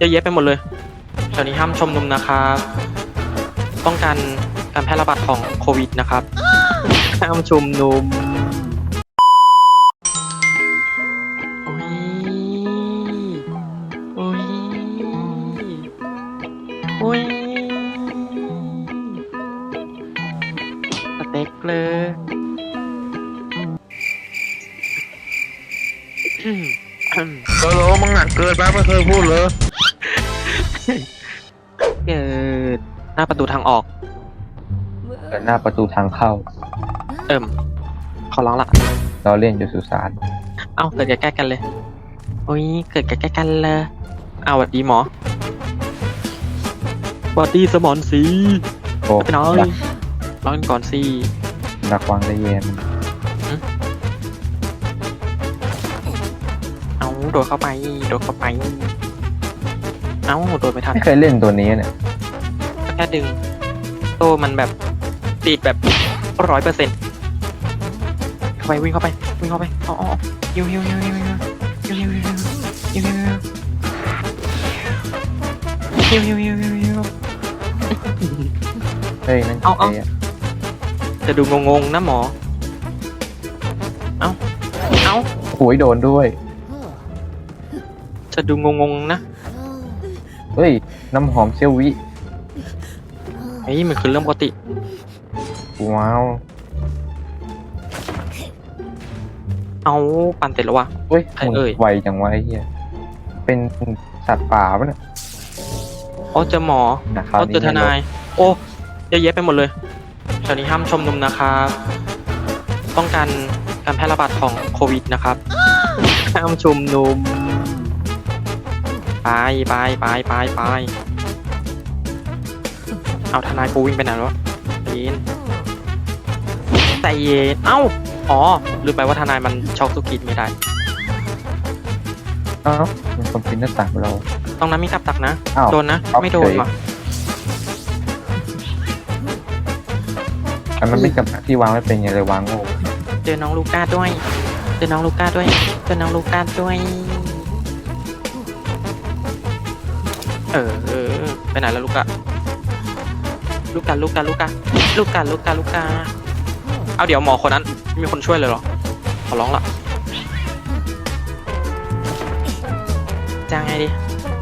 เยอะแยะไปหมดเลยแถวนี้ห้ามชมนุมนะครับป้องกันการแพร่ระบาดของโควิดนะครับห้ามชุมนุมโอ้ยโอ้ยโอ้ยสเต็กเลยอืมอืมก็รู้มึงหนักเกินไปไม่เคยพูดเลย น้าประตูทางออก แต่หน้าประตูทางเข้า เอิ่มขอร้องละ เราเล่นอยู่สุสานเอ้าเกิดใกล้ๆกันเลย โอ้ย เกิดใกล้ๆกันเลย เอาหวัดดีหมอหวัดดีสมอนสีโอ้ไปน้อยดักร้องกันก่อนสิดักวางได้เย็นเอาโดดเข้าไป โดดเข้าไป เอาโดดไม่ทัน ไม่เคยเล่นตัวนี้เนี่ย ก็แค่ดึงโตมันแบบติดแบบร้อยเปอร์เซ็นต์เข้าไปวิ่งเข้าไปวิ่งเข้าไปอ๋ออ๋อยิวยิวยิวยิวยิวยิวยิวยิวยิวยิวยิวยิวยิวยิวยิวเฮ้ยนั่นเอาเอาใครอะจะดูงงๆนะหมอ เอาเอาโอ้ยโดนด้วย จะดูงงๆนะ เฮ้ย น้ำหอมเซลวิ เฮ้ยมันคือเรื่องปกติ ว้าวเอาปั่นเสร็จแล้ววะ เฮ้ยใครมึงเอ่ย ไวจังวะไอ้เหี้ยเป็นสัตว์ป่าปะเนี่ยโอ้เจอหมอนะคราวโอ้นี้เจอทนาย โอ้เยอะแยะไปหมดเลยแถวนี้ห้ามชมนุมนะครับป้องกันการแพร่ระบาดของโควิดนะครับ ห้ามชุมนุม ไปไปไปไปไป เอาทนายกูวิ่งไปไหนแล้ววะใจเย็นใจเย็นเอ้า อ๋อ ลืมไปว่าทนายมันช็อกสุกิดไม่ได้ เอ้ามันคนปินหน้าต่างเรา ตรงนั้นมีกับตักนะ อ้าวโดนนะ เอาไม่โดนเฉย ว่ะอันนั้นไม่กับดักที่วางไม่เป็นไงเลยวางโง่เจอน้องลูก้าด้วย เจอน้องลูก้าด้วย เจอน้องลูก้าด้วย เออเออเออไปไหนแล้วลูก้า ลูก้าลูก้าลูก้าลูก้าลูก้าลูก้าเอาเดี๋ยวหมอคนนั้นไม่มีคนช่วยเลยเหรอขอร้องละจ้างไงดี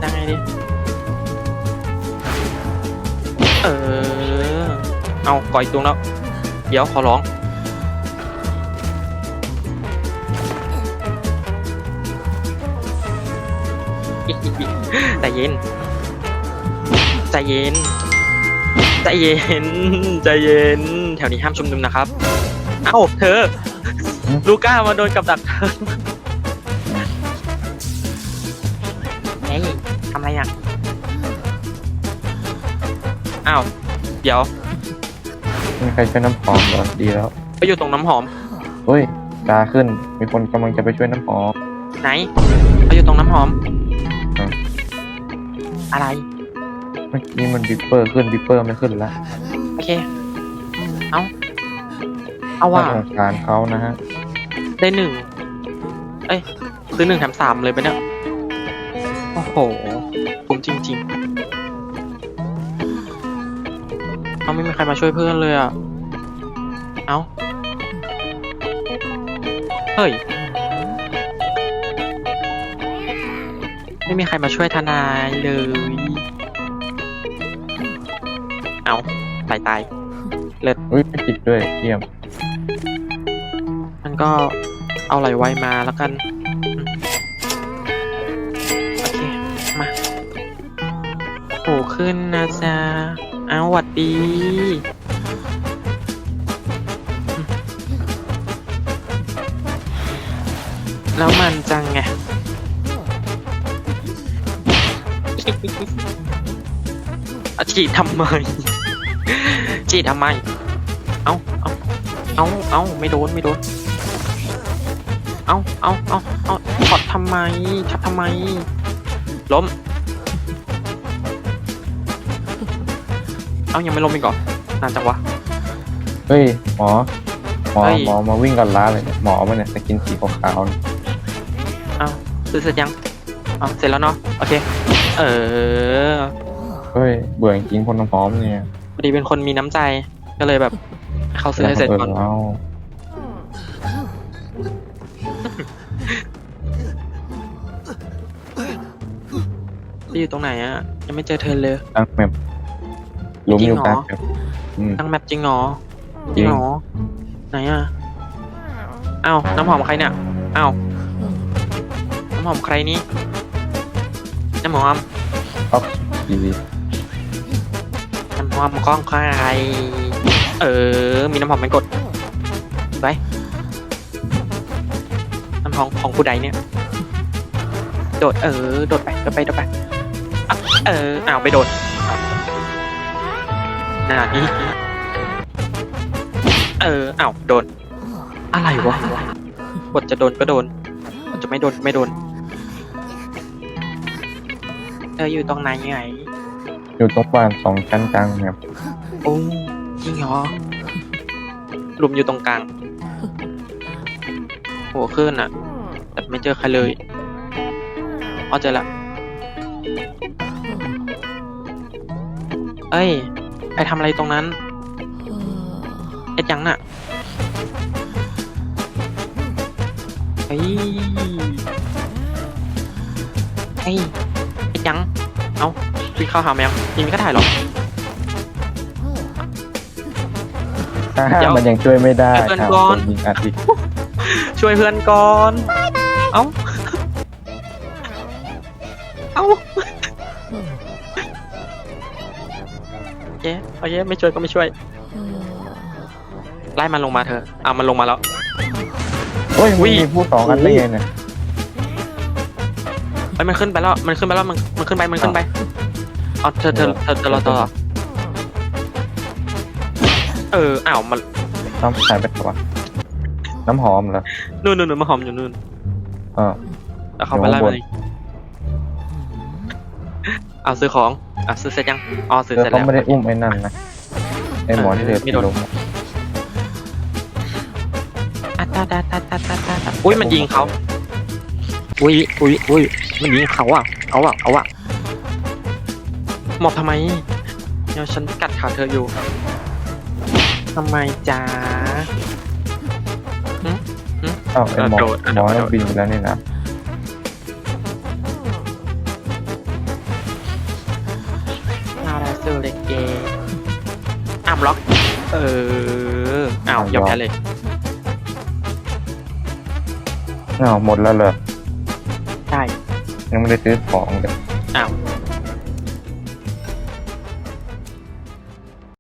จ้างไงดีเออเอาก่อยตรงแล้ว เดี๋ยวขอร้องใจเย็นใจเย็น ใจเย็นใจเย็น แถวนี้ห้ามชุมนุมนะครับ เอ้าเธอ ลูก้ามาโดนกับดักเธอเฮ้ยทำอะไรอะอ้าวเดี๋ยวมีใครช่วยน้ำหอมเหรอดีแล้วไปอยู่ตรงน้ำหอม เฮ้ยตาขึ้น มีคนกำลังจะไปช่วยน้ำหอมไหนไปอยู่ตรงน้ำหอมอืมอะไร เมื่อกี้มันบิปเปอร์ขึ้นบิปเปอร์ไม่ขึ้นแล้วโอเค เอาเอาว่าน่าสงสารเขานะฮะได้หนึ่งเอ้ยคือหนึ่งแถมสามเลยปะเนี่ยโอ้โหคุ้มจริงๆเอาไม่มีใครมาช่วยเพื่อนเลยอะ เอาเฮ้ย ไม่มีใครมาช่วยทนายเลย เอาตายตายอุ้ยไม่ติดด้วยเยี่ยมมันก็เอาไหลไวมาแล้วกันอืมโอเค มาโอ้ขึ้นนะจ๊ะเอาหวัดดีอืมแล้วมันจังไงอะฉีดทำไม ฉีดทำไม เอาเอาเอาเอาไม่โดนไม่โดน เอาเอาเอาเอาช็อตทำไมช็อตทำไม ล้ม เอายังไม่ล้มอีกเหรอนานจังวะ เฮ้ยหมอหมอเฮ้ย หมอมาวิ่งกันล้าเลยเนี่ยหมอมาเนี่ยสกินสีขาวๆเนี่ยเอาซื้อเสร็จยังเอาเสร็จแล้วเนาะ โอเค เออ เฮ้ยเบื่อจริงๆคนน้ำหอมเนี่ย พอดีเป็นคนมีน้ำใจ ก็เลยแบบให้เขาซื้อให้เสร็จก่อนเอาที่อยู่ตรงไหนอะยังไม่เจอเธอเลยตั้งแมปหลุมอยู่จริงเหรอกลางแมปอืมตั้งแมปจริงเหรอจริงเหรอไหนอะอ้าวน้ำหอมใครเนี่ยอ้าวน้ำหอมใครนี่น้ำหอมดีดี น้ำหอมของใคร เออ มีน้ำหอมเป็นกดไปน้ำหอมของผู้ใดเนี่ย โดด เออ โดดไป โดดไป โดดไป เอออ้าวไปโดดน่านี่เอออ้าวโดน อะไรวะบทจะโดนก็โดนบทจะไม่โดนไม่โดน เธออยู่ตรงไหนไง อยู่ตรงบ้านสองชั้นกลางแมปโอ้จริงเหรอหลุมอยู่ตรงกลางหัวขึ้นอะ แต่ไม่เจอใครเลยอ๋อเจอละเอ้ยไปทำอะไรตรงนั้น เอ็ดยังน่ะเฮ้ยเฮ้ยเอ็ดยัง เอ้า พี่เข้าหามายังยิงไม่ก็ถ่ายหรอถ้าเดี๋ยวมันยังช่วยไม่ได้เดี๋ยวครับก่อนคนยิงอาทิตย์ช่วยเพื่อนก่อน เอ้า เอ้าเย้โอเคไม่ช่วยก็ไม่ช่วย ไล่มันลงมาเถอะเอามันลงมาแล้ว โอ้ยอุ๊ยมีผู้สองอันได้ไงเนี่ยเอ้ยมันขึ้นไปแล้ว มันขึ้นไปแล้ว มันมันขึ้นไป มันขึ้นไป เอาเธอเธอเธอเธอรอต่อเอออ้าวมันน้ำหายไปตัวน้ำหอมเหรอนู่นนู่นนู่นมาหอมอยู่นู่นเออแล้วเขาไปไล่มาเลยเอาซื้อของอะซื้อเสร็จยังอ๋อซื้อเธอเสร็จเขาแล้วไม่ได้อุ้มไอ้นั่นนะไอ้หมอที่เดือดไม่โดนลงอะตาตาตาตาตาตาตาอุ้ยมันยิงเขาอุ้ยอุ้ยอุ้ยมันยิงเขาอะเอาอะเอาอะ หมอบทำไมเดี๋ยวฉันกัดขาเธออยู่ทำไมจ๊ะอ้าวไอ้หมอโดดอะหมอโดดมันบินไปแล้วนี่นะนาราเซอร์เลเกอ้ามล็อก เอออ้าวยอมแพ้เลยอ้าวหมดแล้วเหรอใช่ยังไม่ได้ซื้อของเลยอ้าว